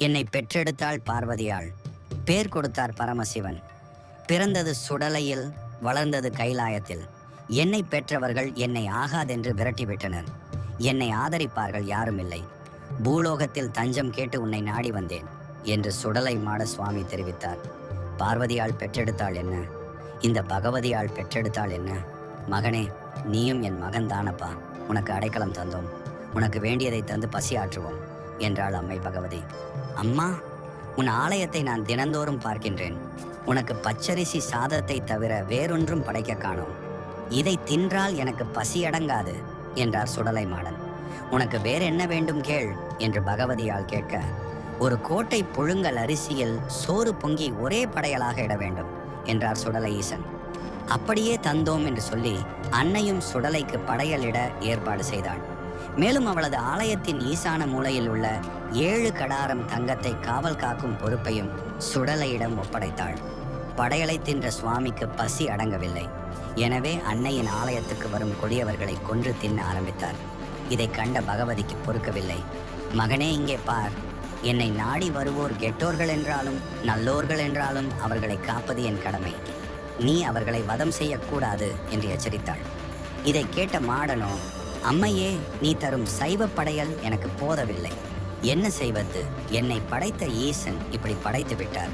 என்னை பெற்றெடுத்தாள் பார்வதியாள். பேர் கொடுத்தார் பரமசிவன். பிறந்தது சுடலையில் வளர்ந்தது கைலாயத்தில். என்னை பெற்றவர்கள் என்னை ஆகாதென்று விரட்டிவிட்டனர். என்னை ஆதரிப்பார்கள் யாரும் இல்லை பூலோகத்தில் தஞ்சம் கேட்டு உன்னை நாடி வந்தேன் என்று சுடலை மாட சுவாமி தெரிவித்தார். பார்வதியால் பெற்றெடுத்தாள் என்ன? இந்த பகவதியாள் பெற்றெடுத்தாள் என்ன? மகனே நீயும் என் மகன் தானப்பா உனக்கு அடைக்கலம் தந்தோம். உனக்கு வேண்டியதை தந்து பசி ஆற்றுவோம் என்றாள் அம்மை பகவதி. அம்மா உன் ஆலயத்தை நான் தினந்தோறும் பார்க்கின்றேன். உனக்கு பச்சரிசி சாதத்தை தவிர வேறொன்றும் படைக்க காணோம். இதை தின்றால் எனக்கு பசி அடங்காது என்றார் சுடலை மாடன் உனக்கு வேற என்ன வேண்டும் கேள் என்று பகவதியால் கேட்க ஒரு கோட்டை புழுங்கல் அரிசியில் சோறு பொங்கி ஒரே படையலாக இட வேண்டும் என்றார் சுடலை ஈசன் அப்படியே தந்தோம் என்று சொல்லி அன்னையும் சுடலைக்கு படையலிட ஏற்பாடு செய்தாள் மேலும் அவளது ஆலயத்தின் ஈசான மூலையில் உள்ள ஏழு கடாரம் தங்கத்தை காவல் காக்கும் பொறுப்பையும் சுடலையிடம் ஒப்படைத்தாள். படையலை தின்ற சுவாமிக்கு பசி அடங்கவில்லை. எனவே அன்னையின் ஆலயத்துக்கு வரும் கொடியவர்களை கொன்று தின்ன ஆரம்பித்தார். இதை கண்ட பகவதிக்கு பொறுக்கவில்லை. மகனே இங்கே பார். என்னை நாடி வருவோர் கெட்டோர்கள் என்றாலும் நல்லோர்கள் என்றாலும் அவர்களை காப்பது என் கடமை. நீ அவர்களை வதம் செய்யக்கூடாது என்று எச்சரித்தாள். இதை கேட்ட மாடனோ அம்மையே நீ தரும் சைவ படையல் எனக்கு போதவில்லை. என்ன செய்வது? என்னை படைத்த ஈசன் இப்படி படைத்து விட்டார்.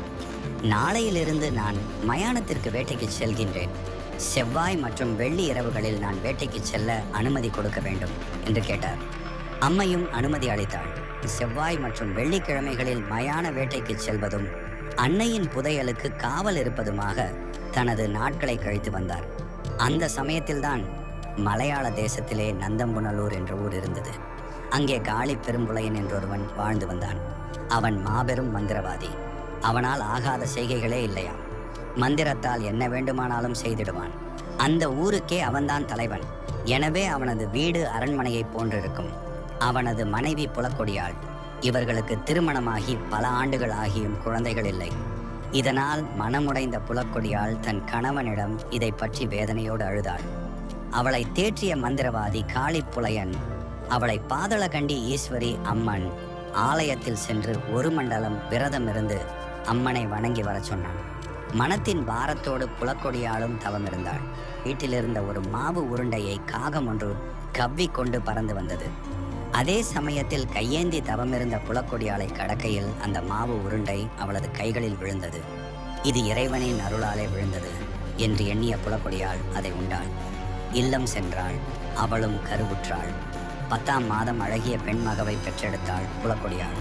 நாளையிலிருந்து நான் மயானத்திற்கு வேட்டைக்கு செல்கின்றேன். செவ்வாய் மற்றும் வெள்ளி இரவுகளில் நான் வேட்டைக்கு செல்ல அனுமதி கொடுக்க வேண்டும் என்று கேட்டார். அம்மையும் அனுமதி அளித்தாள். செவ்வாய் மற்றும் வெள்ளிக்கிழமைகளில் மயான வேட்டைக்கு செல்வதும் அன்னையின் புதையலுக்கு காவல் இருப்பதுமாக தனது நாட்களை கழித்து வந்தார். அந்த சமயத்தில்தான் மலையாள தேசத்திலே நந்தம்புனலூர் என்ற ஊர் இருந்தது. அங்கே காளி பெரும்புலையன் என்றொருவன் வாழ்ந்து வந்தான். அவன் மாபெரும் மந்திரவாதி. அவனால் ஆகாத செய்கைகளே இல்லையாம். மந்திரத்தால் என்ன வேண்டுமானாலும் செய்திடுவான். அந்த ஊருக்கே அவன்தான் தலைவன். எனவே அவனது வீடு அரண்மனையைப் போன்றிருக்கும். அவனது மனைவி புலக்கொடியாள். இவர்களுக்கு திருமணமாகி பல ஆண்டுகள் ஆகியும் குழந்தைகள் இல்லை. இதனால் மனமுடைந்த புலக்கொடியாள் தன் கணவனிடம் இதை பற்றி வேதனையோடு அழுதாள். அவளை தேற்றிய மந்திரவாதி காளிப்புலையன் அவளை பாதளகண்டி ஈஸ்வரி அம்மன் ஆலயத்தில் சென்று ஒரு மண்டலம் விரதம் இருந்து அம்மனை வணங்கி வரச் சொன்னான். மனத்தின் பாரத்தோடு புலக்கொடியாலும் தவம் இருந்தாள் வீட்டிலிருந்த ஒரு மாவு உருண்டையை காகம் ஒன்று கவ்விக் கொண்டு பறந்து வந்தது. அதே சமயத்தில் கையேந்தி தவமிருந்த புலக்கொடியாலை கடக்கையில் அந்த மாவு உருண்டை அவளது கைகளில் விழுந்தது. இது இறைவனின் அருளாலே விழுந்தது என்று எண்ணிய புலக்கொடியால் அதை உண்டாள். இல்லம் சென்றாள். அவளும் கருவுற்றாள். பத்தாம் மாதம் அழகிய பெண் மகவை பெற்றெடுத்தாள் புலக்கொடியாள்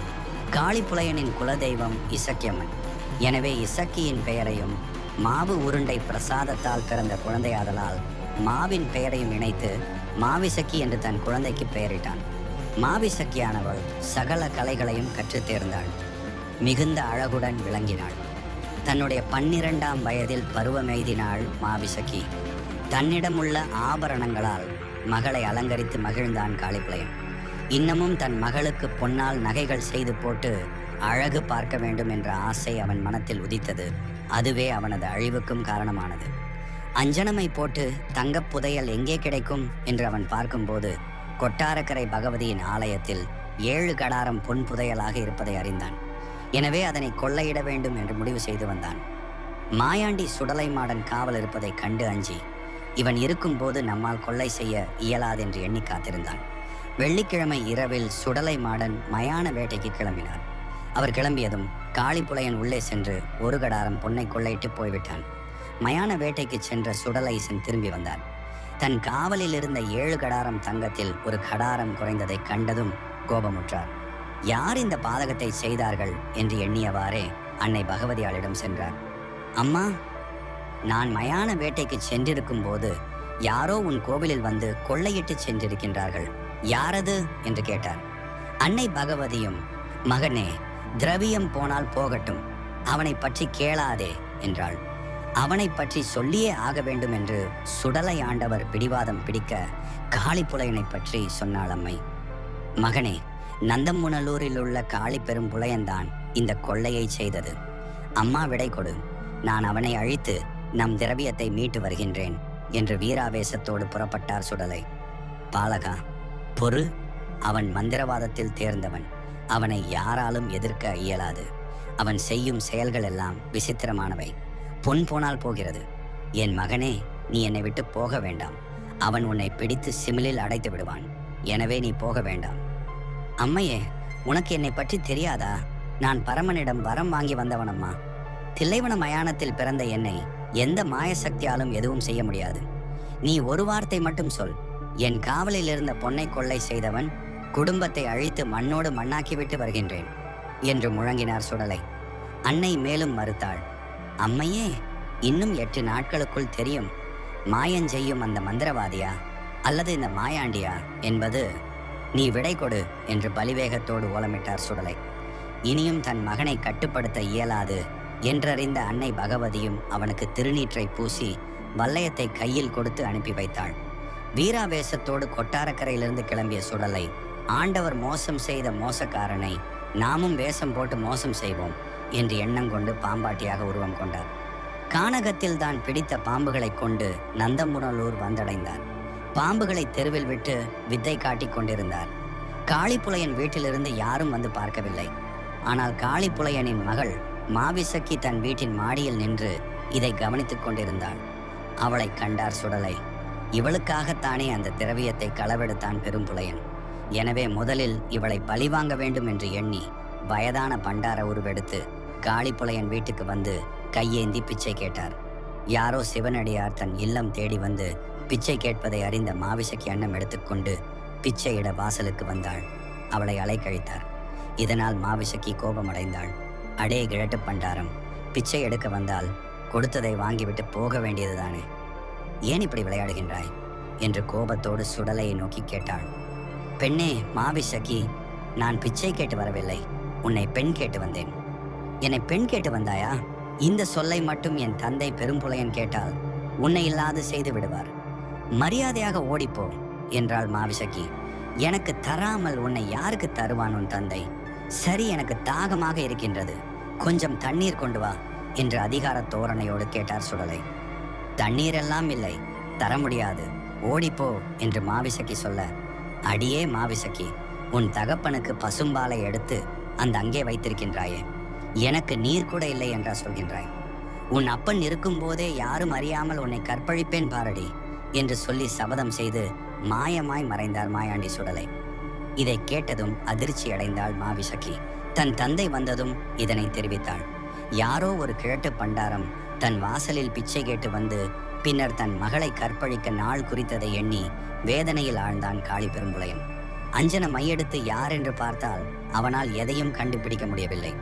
காளிப்புலையனின் குலதெய்வம் இசக்கியம்மன். எனவே இசக்கியின் பெயரையும் மாவு உருண்டை பிரசாதத்தால் பிறந்த குழந்தையாதலால் மாவின் பெயரையும் இணைத்து மாவிசக்கி என்று தன் குழந்தைக்கு பெயரிட்டான். மாவிசக்கியானவள் சகல கலைகளையும் கற்றுத் தேர்ந்தாள். மிகுந்த அழகுடன் விளங்கினாள். தன்னுடைய பன்னிரண்டாம் வயதில் பருவமெய்தினாள் மாவிசக்கி. தன்னிடமுள்ள ஆபரணங்களால் மகளை அலங்கரித்து மகிழ்ந்தான் காளிப்புலையன் இன்னமும் தன் மகளுக்கு பொன்னால் நகைகள் செய்து போட்டு அழகு பார்க்க வேண்டும் என்ற ஆசை அவன் மனத்தில் உதித்தது. அதுவே அவனது அழிவுக்கும் காரணமானது. அஞ்சனமை போட்டு தங்கப் புதையல் எங்கே கிடைக்கும் என்று அவன் பார்க்கும்போது கொட்டாரக்கரை பகவதியின் ஆலயத்தில் ஏழு கடாரம் பொன் புதையலாக இருப்பதை அறிந்தான். எனவே அதனை கொள்ளையிட வேண்டும் என்று முடிவு செய்து வந்தான். மாயாண்டி சுடலை மாடன் காவல் இருப்பதைக் கண்டு அஞ்சி இவன் இருக்கும்போது நம்மால் கொள்ளை செய்ய இயலாதென்று எண்ணி காத்திருந்தான். வெள்ளிக்கிழமை இரவில் சுடலை மாடன் மயான வேட்டைக்கு கிளம்பினார் அவர் கிளம்பியதும் காளிப்புலையன் உள்ளே சென்று ஒரு கடாரம் பொன்னை கொள்ளையிட்டு போய்விட்டான். மயான வேட்டைக்கு சென்ற சுடலைசன் திரும்பி வந்தார் தன் காவலில் இருந்த ஏழு கடாரம் தங்கத்தில் ஒரு கடாரம் குறைந்ததை கண்டதும் கோபமுற்றார். யார் இந்த பாதகத்தை செய்தார்கள் என்று எண்ணியவாறே அன்னை பகவதியாளிடம் சென்றார். அம்மா நான் மயான வேட்டைக்கு சென்றிருக்கும் போது யாரோ உன் கோவிலில் வந்து கொள்ளையிட்டு சென்றிருக்கின்றார்கள். யாரது? என்று கேட்டார். அன்னை பகவதியும் மகனே திரவியம் போனால் போகட்டும். அவனை பற்றி கேளாதே என்றாள். அவனை பற்றி சொல்லியே ஆக வேண்டும் என்று சுடலை ஆண்டவர் பிடிவாதம் பிடிக்க காளிப்புலையனை பற்றி சொன்னாள் அம்மை. மகனே நந்தமுனலூரில் உள்ள காளி பெரும் புலையன்தான் இந்த கொள்ளையை செய்தது. அம்மா விடை கொடு. நான் அவனை அழித்து நம் திரவியத்தை மீட்டு வருகின்றேன் என்று வீராவேசத்தோடு புறப்பட்டார் சுடலை. பாலகா பொறு. அவன் மந்திரவாதத்தில் தேர்ந்தவன். அவனை யாராலும் எதிர்க்க இயலாது. அவன் செய்யும் செயல்கள் எல்லாம் விசித்திரமானவை. பொன் போனால் போகிறது. என் மகனே நீ என்னை விட்டு போக வேண்டாம். அவன் உன்னை பிடித்து சிமிலில் அடைத்து விடுவான். எனவே நீ போக வேண்டாம். அம்மையே உனக்கு என்னை பற்றி தெரியாதா? நான் பரமனிடம் வரம் வாங்கி வந்தவனம்மா. தில்லைவன மயானத்தில் பிறந்த என்னை எந்த மாய சக்தியாலும் எதுவும் செய்ய முடியாது. நீ ஒரு வார்த்தை மட்டும் சொல். என் காவலில் இருந்த பொன்னை கொள்ளை செய்தவன் குடும்பத்தை அழித்து மண்ணோடு மண்ணாக்கிவிட்டு வருகின்றேன் என்று முழங்கினார் சுடலை. அன்னை மேலும் மறுத்தாள். அம்மையே இன்னும் எட்டு நாட்களுக்குள் தெரியும். மாயன் செய்யும் அந்த மந்திரவாதியா? அல்லது இந்த மாயாண்டியா? என்பது நீ விடை கொடு என்று பலிவேகத்தோடு ஓலமிட்டார் சுடலை. இனியும் தன் மகனை கட்டுப்படுத்த இயலாது என்றறிந்த அன்னை பகவதியும் அவனுக்கு திருநீற்றை பூசி வல்லயத்தை கையில் கொடுத்து அனுப்பி வைத்தாள். வீராவேசத்தோடு கொட்டாரக்கரையிலிருந்து கிளம்பிய சுடலை ஆண்டவர் மோசம் செய்த மோசக்காரனை நாமும் வேஷம் போட்டு மோசம் செய்வோம் என்று எண்ணம் கொண்டு பாம்பாட்டியாக உருவம் கொண்டார். கானகத்தில் தான் பிடித்த பாம்புகளைக் கொண்டு நந்தமுனலூர் வந்தடைந்தார். பாம்புகளை தெருவில் விட்டு வித்தை காட்டிக் கொண்டிருந்தார். காளிப்புலையன் வீட்டிலிருந்து யாரும் வந்து பார்க்கவில்லை. ஆனால் காளிப்புலையனின் மகள் மாவிசக்கி தன் வீட்டின் மாடியில் நின்று இதை கவனித்துக் கொண்டிருந்தாள். அவளை கண்டார் சுடலை. இவளுக்காகத்தானே அந்த திரவியத்தை களவெடுத்தான் பெரும்புலையன் எனவே முதலில் இவளை பழிவாங்க வேண்டும் என்று எண்ணி வயதான பண்டார உருவெடுத்து காளிப்புலையன் வீட்டுக்கு வந்து கையேந்தி பிச்சை கேட்டார். யாரோ சிவனடியார் தன் இல்லம் தேடி வந்து பிச்சை கேட்பதை அறிந்த மாவிசக்கி அன்னம் எடுத்துக்கொண்டு பிச்சையிட வாசலுக்கு வந்தாள். அவளை அலைக்கழித்தார். இதனால் மாவிசக்கி கோபமடைந்தாள். அடே கிழட்டு பண்டாரம் பிச்சை எடுக்க வந்தால் கொடுத்ததை வாங்கிவிட்டு போக வேண்டியதுதானே? ஏன் இப்படி விளையாடுகின்றாய்? என்று கோபத்தோடு சுடலையை நோக்கி கேட்டாள். பெண்ணே மாவிசக்கி நான் பிச்சை கேட்டு வரவில்லை. உன்னை பெண் கேட்டு வந்தேன். என்னை பெண் கேட்டு வந்தாயா? இந்த சொல்லை மட்டும் என் தந்தை பெரும்புலையன் கேட்டால் உன்னை இல்லாது செய்து விடுவார். மரியாதையாக ஓடிப்போ என்றாள் மாவிசக்கி எனக்கு தராமல் உன்னை யாருக்கு தருவான் உன் தந்தை? சரி எனக்கு தாகமாக இருக்கின்றது. கொஞ்சம் தண்ணீர் கொண்டு வா என்று அதிகார தோரணையோடு கேட்டார் சுடலை. தண்ணீர் எல்லாம் இல்லை தர முடியாது. ஓடிப்போ என்று மாவிசக்கி சொல்ல அடியே மாவிசக்கி உன் தகப்பனுக்கு பசும்பாலை எடுத்து அந்த அங்கே வைத்திருக்கின்றாயே. எனக்கு நீர் கூட இல்லை என்றா சொல்கின்றாய். உன் அப்பன் இருக்கும்போதே யாரும் அறியாமல் உன்னை கற்பழிப்பேன் பாரடி என்று சொல்லி சபதம் செய்து மாயமாய் மறைந்தார் மாயாண்டி சுடலை. இதை கேட்டதும் அதிர்ச்சி அடைந்தாள் மாவிசக்கி. தன் தந்தை வந்ததும் இதனை தெரிவித்தாள். யாரோ ஒரு கிழட்டு பண்டாரம் தன் வாசலில் பிச்சை கேட்டு வந்து பின்னர் தன் மகளை கற்பழிக்க நாள் குறித்ததை எண்ணி வேதனையில் ஆழ்ந்தான் காளி பெரும்புலையன். அஞ்சன மையெடுத்து யார் என்று பார்த்தால் அவனால் எதையும் கண்டுபிடிக்க முடியவில்லை.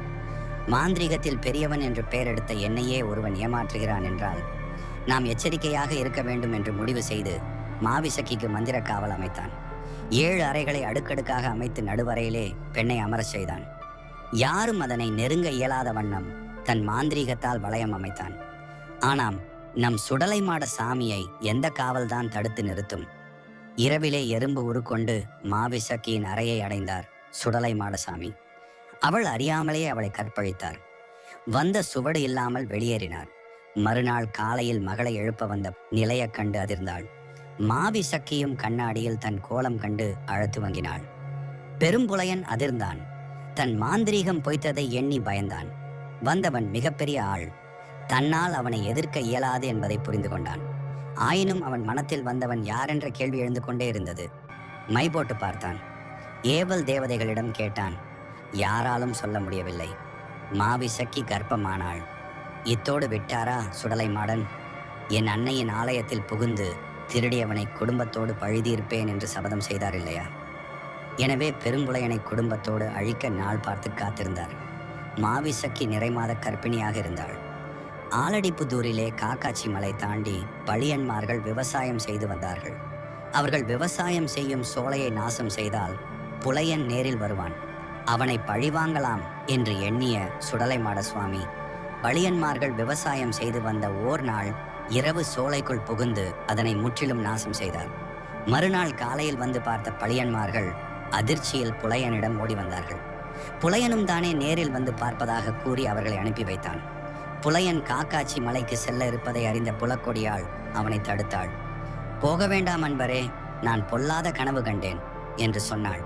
மாந்திரீகத்தில் பெரியவன் என்று பெயரெடுத்த என்னையே ஒருவன் ஏமாற்றுகிறான் என்றால் நாம் எச்சரிக்கையாக இருக்க வேண்டும் என்று முடிவு செய்து மாவிசக்கிக்கு மந்திர காவல் அமைத்தான். ஏழு அறைகளை அடுக்கடுக்காக அமைத்து நடுவரையிலே பெண்ணை அமரச் செய்தான். யாரும் அதனை நெருங்க இயலாத வண்ணம் தன் மாந்திரீகத்தால் வளையம் அமைத்தான். ஆனாம் நம் சுடலை மாட சாமியை எந்த காவல்தான் தடுத்து நிறுத்தும்? இரவிலே எறும்பு உருக்கொண்டு மாவிசக்கியின் அறையை அடைந்தார் சுடலை மாடசாமி அவள் அறியாமலே அவளை கற்பழித்தார். வந்த சுவடு இல்லாமல் வெளியேறினார். மறுநாள் காலையில் மகளை எழுப்ப வந்த நிலையக் கண்டு அதிர்ந்தாள். மாவி சக்கியும் கண்ணாடியில் தன் கோலம் கண்டு அழுத்து வங்கினாள். பெரும்புலையன் அதிர்ந்தான். தன் மாந்திரீகம் பொய்த்ததை எண்ணி பயந்தான். வந்தவன் மிகப்பெரிய ஆள். தன்னால் அவனை எதிர்க்க இயலாது என்பதை புரிந்து கொண்டான். ஆயினும் அவன் மனத்தில் வந்தவன் யாரென்ற கேள்வி எழுந்து கொண்டே இருந்தது. மை போட்டு பார்த்தான். ஏவல் தேவதைகளிடம் கேட்டான். யாராலும் சொல்ல முடியவில்லை. மாவி சக்கி கர்ப்பமானாள். இத்தோடு விட்டாரா சுடலை மாடன்? என் அன்னையின் ஆலயத்தில் புகுந்து திருடியவனை குடும்பத்தோடு பழுதியிருப்பேன் என்று சபதம் செய்தார் இல்லையா? எனவே பெருங்குளையனை குடும்பத்தோடு அழிக்க நாள் பார்த்து காத்திருந்தார். மாவி சக்கி நிறைமாத கர்ப்பிணியாக இருந்தாள். ஆலடிப்புதூரிலே காக்காட்சி மலை தாண்டி பழியன்மார்கள் விவசாயம் செய்து வந்தார்கள். அவர்கள் விவசாயம் செய்யும் சோலையை நாசம் செய்தால் புலையன் நேரில் வருவான். அவனை பழிவாங்கலாம் என்று எண்ணிய சுடலைமாட சுவாமி பழியன்மார்கள் விவசாயம் செய்து வந்த ஓர் நாள் இரவு சோலைக்குள் புகுந்து அதனை முற்றிலும் நாசம் செய்தார். மறுநாள் காலையில் வந்து பார்த்த பழியன்மார்கள் அதிர்ச்சியில் புலையனிடம் ஓடி வந்தார்கள். புலையனும் தானே நேரில் வந்து பார்ப்பதாக கூறி அவர்களை அனுப்பி வைத்தான். புலையன் காக்காச்சி மலைக்கு செல்ல இருப்பதை அறிந்த புலக்கொடியாள் அவனை தடுத்தாள். போக வேண்டாம் அன்பரே நான் பொல்லாத கனவு கண்டேன் என்று சொன்னாள்.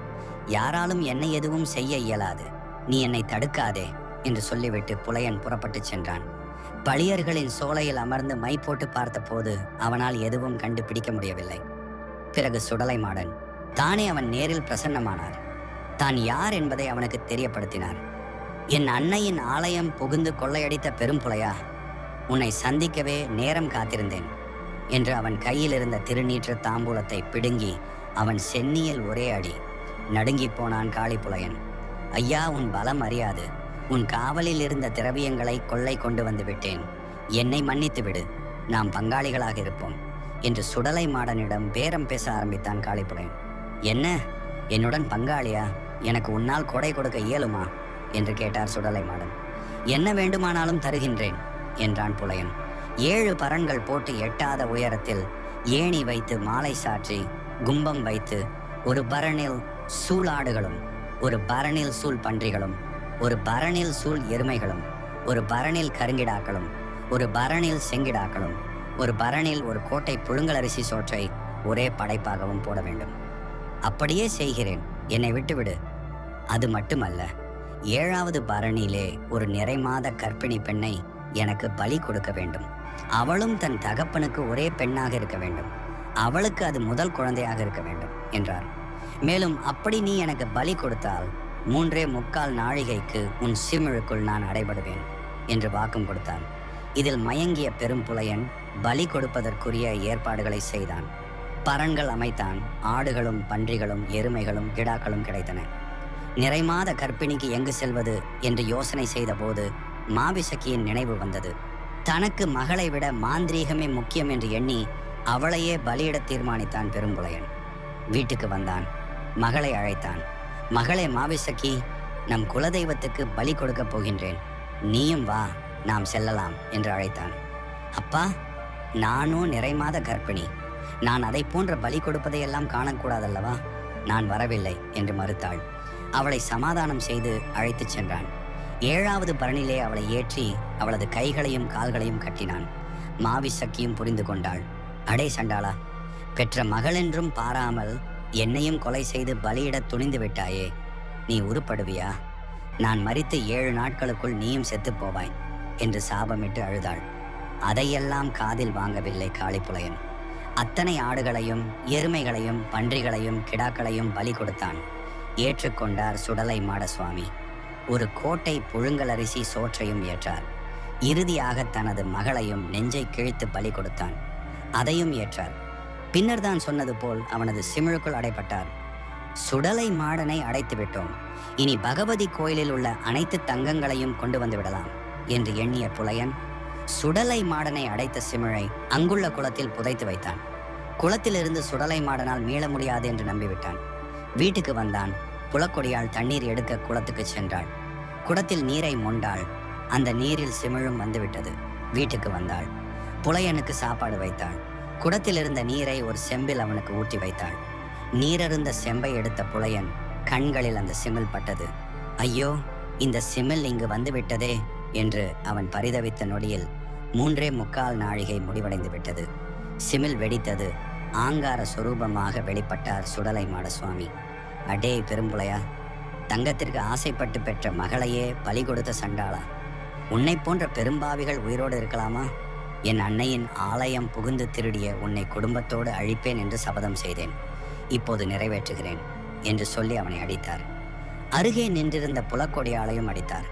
யாராலும் என்னை எதுவும் செய்ய இயலாது. நீ என்னை தடுக்காதே என்று சொல்லிவிட்டு புலையன் புறப்பட்டுச் சென்றான். பளியர்களின் சோலையில் அமர்ந்து மை போட்டு பார்த்தபோது அவனால் எதுவும் கண்டுபிடிக்க முடியவில்லை. பிறகு சுடலை மாடன் தானே அவன் நேரில் பிரசன்னமானார். தான் யார் என்பதை அவனுக்கு தெரியப்படுத்தினார். என் அன்னையின் ஆலயம் புகுந்து கொள்ளையடித்த பெரும்புலையா உன்னை சந்திக்கவே நேரம் காத்திருந்தேன் என்று அவன் கையில் இருந்த திருநீற்ற தாம்பூலத்தை பிடுங்கி அவன் சென்னியில் ஒரே அடி நடுங்கிப் போனான் காளிப்புலையன். ஐயா உன் பலம் அறியாது. உன் காவலில் இருந்த திரவியங்களை கொள்ளை கொண்டு வந்து விட்டேன். என்னை மன்னித்து விடு. நாம் பங்காளிகளாக இருப்போம். என்று சுடலை மாடனிடம் பேரம் பேச ஆரம்பித்தான் காளிப்புலையன் என்ன? என்னுடன் பங்காளியா? எனக்கு உன்னால் கொடை கொடுக்க இயலுமா? என்று கேட்டார் சுடலை மாடன். என்ன வேண்டுமானாலும் தருகின்றேன் என்றான் புலையன். ஏழு பரன்கள் போட்டு எட்டாத உயரத்தில் ஏணி வைத்து மாலை சாற்றி கும்பம் வைத்து ஒரு பரணில் சூளாடுகளும் ஒரு பரணில் சூழ் பன்றிகளும் ஒரு பரணில் சூழ் எருமைகளும் ஒரு பரணில் கருங்கிடாக்களும் ஒரு பரணில் செங்கிடாக்களும் ஒரு பரணில் ஒரு கோட்டை புழுங்கலரிசி சோற்றை ஒரே படைப்பாகவும் போட வேண்டும். அப்படியே செய்கிறேன். என்னை விட்டுவிடு. அது மட்டுமல்ல ஏழாவது பரணியிலே ஒரு நிறைமாத கற்பிணி பெண்ணை எனக்கு பலி கொடுக்க வேண்டும். அவளும் தன் தகப்பனுக்கு ஒரே பெண்ணாக இருக்க வேண்டும். அவளுக்கு அது முதல் குழந்தையாக இருக்க வேண்டும் என்றார். மேலும் அப்படி நீ எனக்கு பலி கொடுத்தால் மூன்றே முக்கால் நாழிகைக்கு உன் சிமிழுக்குள் நான் அடைபடுவேன் என்று வாக்கம் கொடுத்தான். இதில் மயங்கிய பெரும் புலையன் பலி கொடுப்பதற்குரிய ஏற்பாடுகளை செய்தான். பரன்கள் அமைத்தான். ஆடுகளும் பன்றிகளும் எருமைகளும் கிடாக்களும் கிடைத்தன. நிறைமாத கர்ப்பிணிக்கு எங்கு செல்வது? என்று யோசனை செய்தபோது மாவிசக்கியின் நினைவு வந்தது. தனக்கு மகளை விட மாந்திரீகமே முக்கியம் என்று எண்ணி அவளையே பலியிட தீர்மானித்தான் பெரும்புலையன் வீட்டுக்கு வந்தான். மகளை அழைத்தான். மகளே மாவிசக்கி நம் குலதெய்வத்துக்கு பலி கொடுக்கப் போகின்றேன். நீயும் வா நாம் செல்லலாம் என்று அழைத்தான். அப்பா நானும் நிறைமாத கர்ப்பிணி. நான் அதை போன்ற பலி கொடுப்பதையெல்லாம் காணக்கூடாதல்லவா? நான் வரவில்லை என்று மறுத்தாள். அவளை சமாதானம் செய்து அழைத்துச் சென்றான். ஏழாவது பரணிலே அவளை ஏற்றி அவளது கைகளையும் கால்களையும் கட்டினான். மாவி சக்கியும் புரிந்து கொண்டாள். அடே சண்டாளா பெற்ற மகளென்றும் பாராமல் என்னையும் கொலை செய்து பலியிடத் துணிந்து விட்டாயே. நீ உருப்படுவியா? நான் மறித்து ஏழு நாட்களுக்குள் நீயும் செத்துப் போவாய் என்று சாபமிட்டு அழுதாள். அதையெல்லாம் காதில் வாங்கவில்லை காளிப்புலையன். அத்தனை ஆடுகளையும் எருமைகளையும் பன்றிகளையும் கிடாக்களையும் பலி கொடுத்தான். ஏற்றுக்கொண்டார் சுடலை மாடசுவாமி. ஒரு கோட்டை புழுங்கலரிசி சோற்றையும் ஏற்றார். இறுதியாக தனது மகளையும் நெஞ்சை கிழித்து பலி கொடுத்தான். அதையும் ஏற்றார். பின்னர் தான் சொன்னது போல் அவனது சிமிழுக்குள் அடைப்பட்டார் சுடலை மாடனை அடைத்து விட்டோம். இனி பகவதி கோயிலில் உள்ள அனைத்து தங்கங்களையும் கொண்டு வந்து விடலாம் என்று எண்ணிய புலையன் சுடலை மாடனை அடைத்த சிமிழை அங்குள்ள குளத்தில் புதைத்து வைத்தான். குளத்திலிருந்து சுடலை மாடனால் மீள முடியாது என்று நம்பிவிட்டான். வீட்டுக்கு வந்தான். புலக்கொடியால் தண்ணீர் எடுக்க குளத்துக்கு சென்றாள். குடத்தில் நீரை மொண்டாள். அந்த நீரில் சிமிழும் வந்துவிட்டது. வீட்டுக்கு வந்தாள். புலையனுக்கு சாப்பாடு வைத்தாள். குடத்தில் இருந்த நீரை ஒரு செம்பில் அவனுக்கு ஊற்றி வைத்தாள். நீரருந்த செம்பை எடுத்த புலையன் கண்களில் அந்த சிமிழ் பட்டது. ஐயோ இந்த சிமிழ் இங்கு வந்துவிட்டதே என்று அவன் பரிதவித்த நொடியில் மூன்றே முக்கால் நாழிகை முடிவடைந்து விட்டது. சிமிழ் வெடித்தது. ஆங்கார சுரூபமாக வெளிப்பட்டார் சுடலை மாடசுவாமி. அடே பெரும்புலையா தங்கத்திற்கு ஆசைப்பட்டு பெற்ற மகளையே பலி கொடுத்த சண்டாளா? உன்னை போன்ற பெரும்பாவிகள் உயிரோடு இருக்கலாமா? என் அன்னையின் ஆலயம் புகுந்து திருடிய உன்னை குடும்பத்தோடு அழிப்பேன் என்று சபதம் செய்தேன். இப்போது நிறைவேற்றுகிறேன் என்று சொல்லி அவனை அடித்தார். அருகே நின்றிருந்த புலக்கொடியாளையும் அடித்தார்.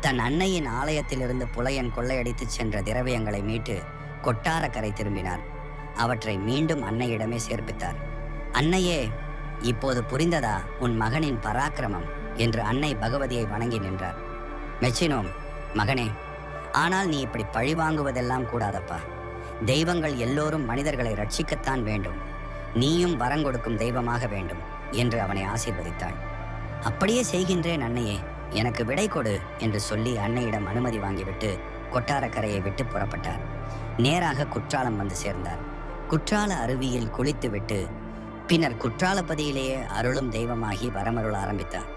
தன் அன்னையின் ஆலயத்திலிருந்து புலையன் கொள்ளையடித்துச் சென்ற திரவியங்களை மீட்டு கொட்டாரக்கரை திரும்பினார். அவற்றை மீண்டும் அன்னையிடமே சேர்ப்பித்தார். அன்னையே இப்போது புரிந்ததா உன் மகனின் பராக்கிரமம்? என்று அன்னை பகவதியை வணங்கி நின்றார். மெச்சினோம் மகனே ஆனால் நீ இப்படி பழி வாங்குவதெல்லாம் கூடாதப்பா. தெய்வங்கள் எல்லோரும் மனிதர்களை ரட்சிக்கத்தான் வேண்டும். நீயும் வரங்கொடுக்கும் தெய்வமாக வேண்டும் என்று அவனை ஆசீர்வதித்தாள். அப்படியே செய்கின்றேன் அன்னையே எனக்கு விடை கொடு என்று சொல்லி அன்னையிடம் அனுமதி வாங்கிவிட்டு கொட்டாரக்கரையை விட்டு புறப்பட்டார். நேராக குற்றாலம் வந்து சேர்ந்தார். குற்றால அருவியில் குளித்துவிட்டு பின்னர் குற்றாலப்பதியிலேயே அருளும் தெய்வமாகி வரமருள ஆரம்பித்தார்.